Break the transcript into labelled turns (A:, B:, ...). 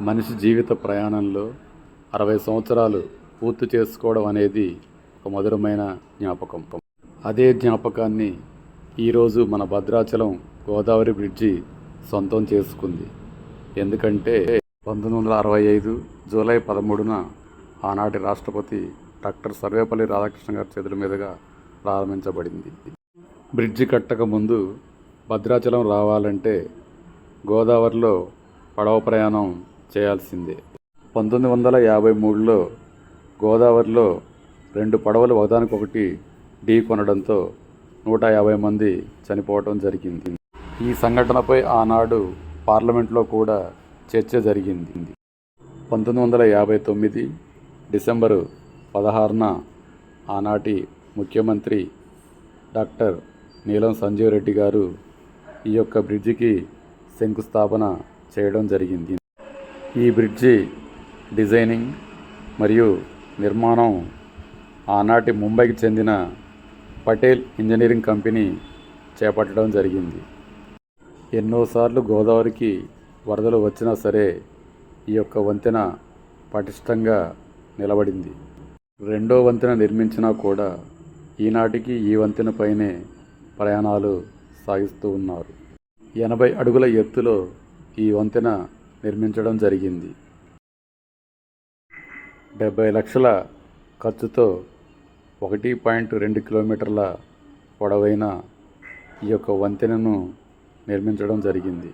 A: మనిషి జీవిత ప్రయాణంలో అరవై సంవత్సరాలు పూర్తి చేసుకోవడం అనేది ఒక మధురమైన జ్ఞాపకం. అదే జ్ఞాపకాన్ని ఈరోజు మన భద్రాచలం గోదావరి బ్రిడ్జి సొంతం చేసుకుంది. ఎందుకంటే పంతొమ్మిది వందల అరవై ఐదు జూలై పదమూడున ఆనాటి రాష్ట్రపతి డాక్టర్ సర్వేపల్లి రాధాకృష్ణ గారి చేతుల మీదుగా ప్రారంభించబడింది. బ్రిడ్జి కట్టక ముందు భద్రాచలం రావాలంటే గోదావరిలో పడవ ప్రయాణం చేయాల్సిందే. పంతొమ్మిది వందల యాభై మూడులో గోదావరిలో రెండు పడవలు ఒకదానికొకటి ఢీ కొనడంతో నూట యాభై మంది చనిపోవటం జరిగింది. ఈ సంఘటనపై ఆనాడు పార్లమెంట్లో కూడా చర్చ జరిగింది. పంతొమ్మిది వందల యాభై తొమ్మిది డిసెంబరు పదహారున ఆనాటి ముఖ్యమంత్రి డాక్టర్ నీలం సంజీవ్ రెడ్డి గారు ఈ యొక్క బ్రిడ్జికి శంకుస్థాపన చేయడం జరిగింది. ఈ బ్రిడ్జి డిజైనింగ్ మరియు నిర్మాణం ఆనాటి ముంబైకి చెందిన పటేల్ ఇంజనీరింగ్ కంపెనీ చేపట్టడం జరిగింది. ఎన్నోసార్లు గోదావరికి వరదలు వచ్చినా సరే ఈ యొక్క వంతెన పటిష్టంగా నిలబడింది. రెండో వంతెన నిర్మించినా కూడా ఈనాటికి ఈ వంతెన పైనే ప్రయాణాలు సాగిస్తూ ఉన్నారు. ఎనభై అడుగుల ఎత్తులో ఈ వంతెన నిర్మించడం జరిగింది. డెబ్బై లక్షల ఖర్చుతో ఒకటి పాయింట్ రెండు కిలోమీటర్ల పొడవైన ఈ యొక్క వంతెనను నిర్మించడం జరిగింది.